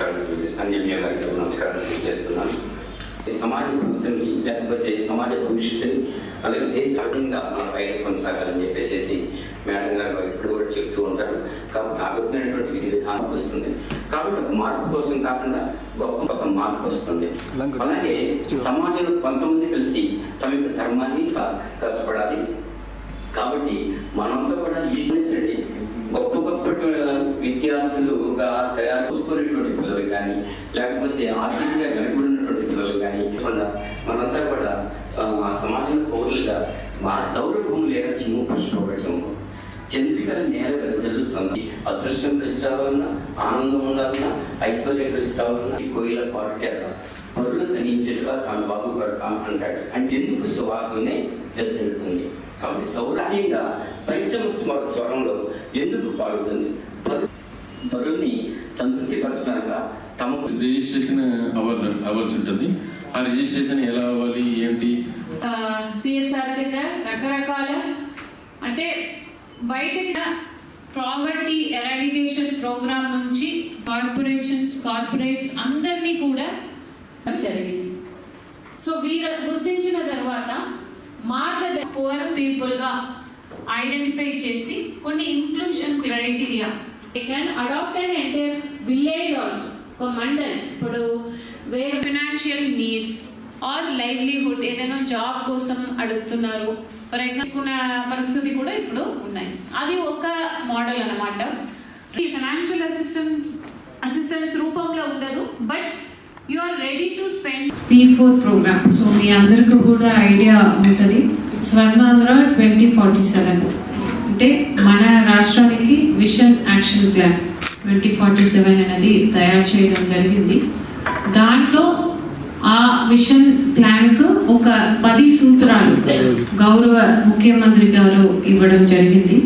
నమస్కారం తెలియజేస్తాను అన్య గారికి నమస్కారం తెలియజేస్తున్నాను ఈ సమాజ భవితని లేకపోతే సమాజ భవిష్యత్తుని అలాగే దేశవ్యాప్తంగా మన పైన కొనసాగాలని చెప్పేసి మేడం గారు ఇప్పుడు కూడా చెప్తూ ఉంటారు కాబట్టి ఆ విధమైనటువంటి విధి విధానం వస్తుంది కాబట్టి మార్పు కోసం కాకుండా గొప్ప ఒక మార్పు వస్తుంది అలాగే సమాజంలో కొంతమంది కలిసి తమ యొక్క ధర్మాన్ని కష్టపడాలి కాబట్టి మనంతా కూడా ఈశ్వరించండి గొప్ప గొప్ప విద్యార్థులుగా తయారు చేసుకునేటువంటి లేకపోతే ఆర్థికంగా వెనకబడినటువంటి పిల్లలు కానీ వల్ల మనంతా కూడా ఆ, సమాజంలో పౌరులుగా మా దౌర భూములు లేదా చిమ్ము పుష్పవచము చంద్రికల నేల జరుగుతుంది. అదృష్టం కలిసి రావాలన్నా ఆనందం ఉండాలన్నా ఐశ్వర్యం కలిసి రావాలన్నా కోయిల పాటు పరులు తనించేట్టుగా తాను బాబు గారు అంటాడు అంటే ఎందుకు సువాసనే వెళ్తుంది కాబట్టి సౌరాణ్యంగా పంచమ స్వర స్వరంలో ఎందుకు పాడుతుంది? పరు- సంతృప్తి సంతృప్తిపరచడానికి? తమకు రిజిస్ట్రేషన్ అవర్ అవ్వాల్సి ఉంటుంది. ఆ రిజిస్ట్రేషన్ ఎలా అవ్వాలి ఏంటి? సిఎస్ఆర్ కింద రకరకాల అంటే బయట ప్రావర్టీ ఎరాడికేషన్ ప్రోగ్రామ్ నుంచి కార్పొరేషన్స్ కార్పొరేట్స్ అందరినీ కూడా జరిగింది. సో వీరు గుర్తించిన తర్వాత మార్గ పువర్ పీపుల్గా ఐడెంటిఫై చేసి కొన్ని inclusion criteria can adopt and enter village also ఒక మండల్ ఇప్పుడు where financial needs are livelihood ఏదైనా జాబ్ కోసం అడుగుతున్నారు. ఫర్ ఎగ్జాంపుల్ పరిస్థితి కూడా ఇప్పుడు ఉన్నాయి. అది ఒక మోడల్ అనమాట ఈ ఫైనాన్షియల్ అసిస్టెన్స్ అసిస్టెన్స్ రూపంలో ఉండదు but you are ready to spend P four programme so మీ అందరికీ కూడా ఐడియా ఉంటుంది. స్వర్ణాంధ్ర ట్వంటీ ఫార్టీ సెవెన్ అంటే మన రాష్ట్రానికి vision action plan twenty forty seven అనేది తయారు చేయడం జరిగింది. దాంట్లో ఆ విషన్ ప్లాన్కు ఒక పది సూత్రాలు గౌరవ ముఖ్యమంత్రి గారు ఇవ్వడం జరిగింది.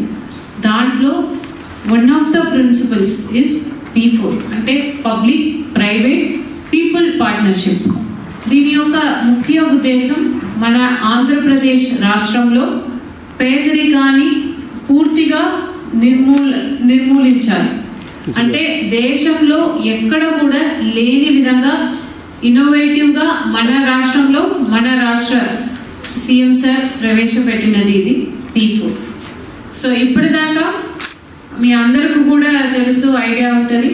దాంట్లో one of the principles is P four అంటే పబ్లిక్ ప్రైవేట్ పీపుల్ పార్ట్నర్షిప్ దీని యొక్క ముఖ్య ఉద్దేశం మన ఆంధ్రప్రదేశ్ రాష్ట్రంలో పేదరికాన్ని పూర్తిగా నిర్మూల నిర్మూలించాలి. అంటే దేశంలో ఎక్కడ కూడా లేని విధంగా ఇన్నోవేటివ్గా మన రాష్ట్రంలో మన రాష్ట్ర సీఎం సార్ ప్రవేశపెట్టినది ఇది పీ ఫోర్ సో ఇప్పటిదాకా మీ అందరికీ కూడా తెలుసు ఐడియా ఉంటుంది.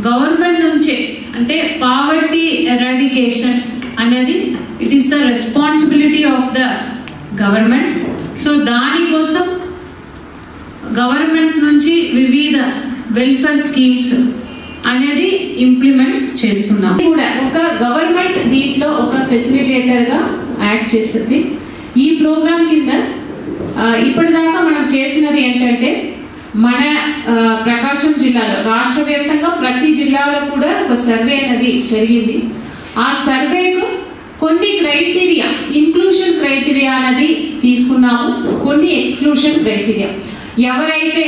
గవర్నమెంట్ నుంచే అంటే పావర్టీ ఎరాడికేషన్ అనేది it is the responsibility of the government so దానికోసం గవర్నమెంట్ నుంచి వివిధ వెల్ఫేర్ స్కీమ్స్ అనేది ఇంప్లిమెంట్ చేస్తున్నాం. కూడా ఒక గవర్నమెంట్ దీంట్లో ఒక ఫెసిలిటేటర్గా యాక్ట్ చేస్తుంది ఈ ప్రోగ్రామ్ కింద ఇప్పటిదాకా మనం చేసినది ఏంటంటే మన ప్రకాశం జిల్లాలో రాష్ట్ర వ్యాప్తంగా ప్రతి జిల్లాలో కూడా ఒక సర్వే అనేది జరిగింది. ఆ సర్వేకు కొన్ని క్రైటీరియా ఇన్క్లూషన్ క్రైటీరియా అనేది తీసుకున్నాము. కొన్ని ఎక్స్క్లూషన్ క్రైటీరియా ఎవరైతే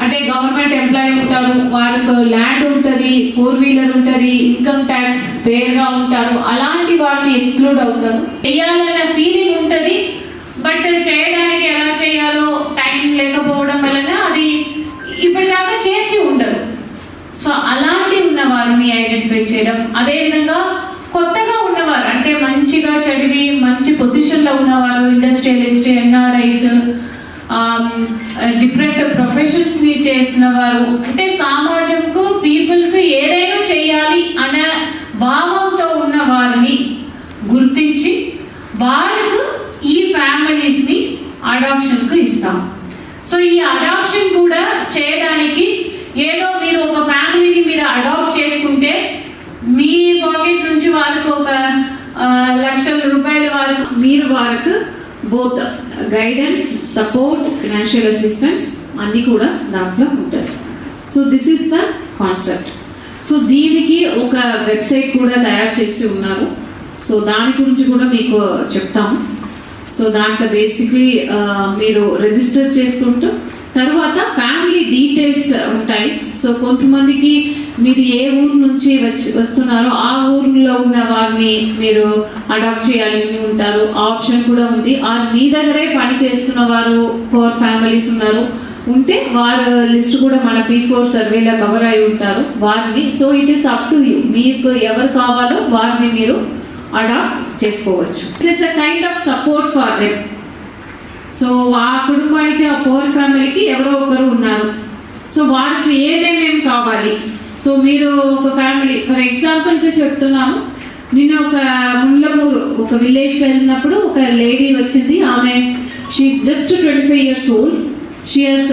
అంటే గవర్నమెంట్ ఎంప్లాయీ ఉంటారు వాళ్ళకు ల్యాండ్ ఉంటుంది ఫోర్ వీలర్ ఉంటుంది ఇన్కమ్ ట్యాక్స్ పేరుగా ఉంటారు అలాంటి వాళ్ళని ఎక్స్క్లూడ్ అవుతారు. చేయాలన్న ఫీలింగ్ ఉంటుంది బట్ చేయడానికి ఎలా చేయాలో టైం లేకపోవడం వలన అది ఇప్పటిదాకా చేసి ఉండరు సో అలాంటి ఉన్న వారిని ఐడెంటిఫై చేయడం అదే విధంగా కొత్తగా ఉన్నవారు అంటే మంచిగా చదివి మంచి పొజిషన్లో ఉన్నవారు ఇండస్ట్రియలిస్ట్ ఎన్ఆర్ఐస్ డిఫరెంట్ ప్రొఫెషన్స్ని చేసిన వారు. అంటే సమాజంకు పీపుల్కు ఏదైనా చేయాలి అనే భావంతో ఉన్న వారిని గుర్తించి వాళ్ళకు ఈ ఫ్యామిలీస్ని అడాప్షన్కు ఇస్తాం. సో ఈ అడాప్షన్ కూడా చేయడానికి ఏదో మీరు ఒక ఫ్యామిలీని మీరు అడాప్ట్ చేసుకుంటే మీ పాకెట్ నుంచి వారికి ఒక లక్షల రూపాయల వరకు మీరు వారికి both guidance support financial assistance అన్ని కూడా దాంట్లో ఉంటుంది so this is the concept so దీనికి ఒక వెబ్సైట్ కూడా తయారు చేసి ఉన్నారు. సో దాని గురించి కూడా మీకు చెప్తాము. సో దాంట్లో బేసిక్లీ మీరు రిజిస్టర్ చేసుకుంటూ తర్వాత ఫ్యామిలీ డీటెయిల్స్ ఉంటాయి. సో కొంతమందికి మీరు ఏ ఊరు నుంచి వచ్చి వస్తున్నారో ఆ ఊర్లో ఉన్న వారిని మీరు అడాప్ట్ చేయాలని ఉంటారు. ఆ ఆప్షన్ కూడా ఉంది. ఆ మీ దగ్గరే పని చేస్తున్న వారు ఫోర్ ఫ్యామిలీస్ ఉన్నారు. ఉంటే వారు లిస్ట్ కూడా మన పీ ఫోర్ సర్వేలో కవర్ అయి ఉంటారు. వారిని so it is up to you మీకు ఎవరు కావాలో వారిని మీరు అడాప్ట్ చేసుకోవచ్చు. It's a kind of support for them so ఆ కుటుంబానికి ఆ పోర్ ఫ్యామిలీకి ఎవరో ఒకరు ఉన్నారు. సో వారికి ఏమేమేమి కావాలి? సో మీరు ఒక ఫ్యామిలీ ఫర్ ఎగ్జాంపుల్గా చెప్తున్నాను నిన్న ఒక ముండ్లమూరు ఒక విలేజ్కి వెళ్ళినప్పుడు ఒక లేడీ వచ్చింది. ఆమె she is just twenty five years old she has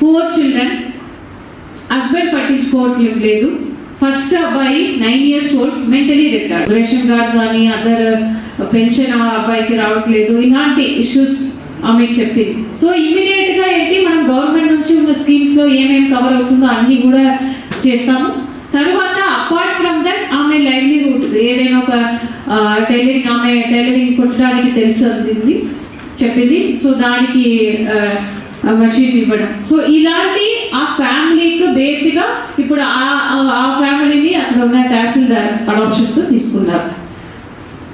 four children husband పట్టించుకోవట్లేదు లేదు. ఫస్ట్ అబ్బాయి nine years old mentally retired ration card కానీ అదర్ పెన్షన్ ఆ అబ్బాయికి రావట్లేదు. ఇలాంటి ఇష్యూస్ ఆమె చెప్పింది. సో ఇమీడియట్గా ఏంటి మనం గవర్నమెంట్ నుంచి ఉన్న స్కీమ్స్లో ఏమేమి కవర్ అవుతుందో అన్ని కూడా చేస్తాము. తర్వాత అపార్ట్ ఫ్రమ్ దట్ ఆమె లైవ్లీహుడ్ ఏదైనా ఒక టైలరింగ్ ఆమె టైలరింగ్ కుట్టడానికి తెలుస్తుంది చెప్పింది. సో దానికి మషీన్ ఇవ్వడం. సో ఇలాంటి ఆ ఫ్యామిలీకి బేసిక్గా ఇప్పుడు ఆ- ఆ- ఫ్యామిలీని అక్కడ ఉన్న తహసీల్దార్ అడాప్షన్తో తీసుకున్నారు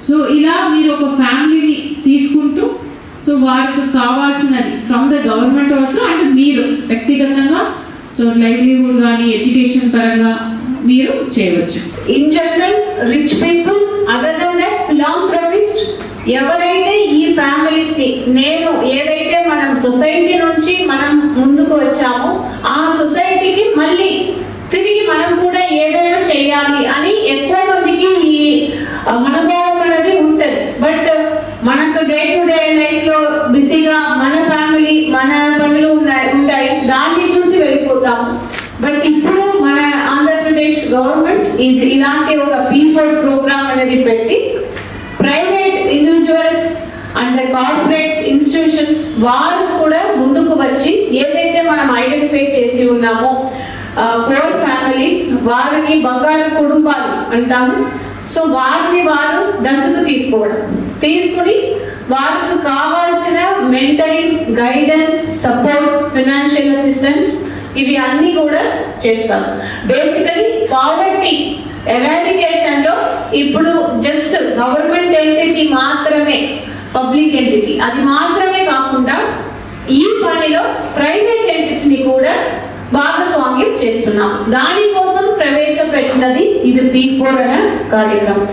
సో ఇలా మీరు ఒక ఫ్యామిలీని తీసుకుంటూ సో వారికి కావాల్సినది from the government also and మీరు వ్యక్తిగతంగా సో లైవ్లీహుడ్ కానీ ఎడ్యుకేషన్ పరంగా మీరు చేయవచ్చు. In general rich people other than that philanthropist ఎవరైతే ఈ ఫ్యామిలీస్ని నేను ఏదైతే మనం సొసైటీ నుంచి మనం ముందుకు వచ్చామో ఆ సొసైటీకి మళ్ళీ తిరిగి మనం కూడా ఏదైనా చేయాలి అని ఎక్కువ మందికి ఈ ఆ, మనోభావం అనేది ఉంటది బట్ మనకు డే టు డే లైఫ్లో బిజీగా మన ఫ్యామిలీ మన పనులు ఉన్నాయి ఉంటాయి దాన్ని చూసి వెళ్ళిపోతాము బట్ ఇప్పుడు మన ఆంధ్రప్రదేశ్ గవర్నమెంట్ ఇది ఇలాంటి ఒక పీ ఫోర్ ప్రోగ్రామ్ అనేది పెట్టి private individuals and corporates institutions వారు కూడా ముందుకు వచ్చి ఏదైతే మనం ఐడెంటిఫై చేసి ఉన్నామో పోర్ ఫ్యామిలీస్ వారిని బంగారు కుటుంబాలు అంటాము. సో వారిని వారు దత్తత తీసుకోవడం. తీసుకుని వారికి కావాల్సిన mentoring guidance support financial assistance ఇవి అన్ని కూడా చేస్తాం. బేసికలీ పావర్టీ ఎరాడికేషన్లో ఇప్పుడు జస్ట్ గవర్నమెంట్ ఎంటిటీ మాత్రమే పబ్లిక్ ఎంటిటీ అది మాత్రమే కాకుండా ఈ పనిలో ప్రైవేట్ ఎంటిటీని కూడా భాగస్వామ్యం చేస్తున్నాం. దానికోసం ప్రవేశపెట్టినది ఇది పీ ఫోర్ అనే కార్యక్రమం.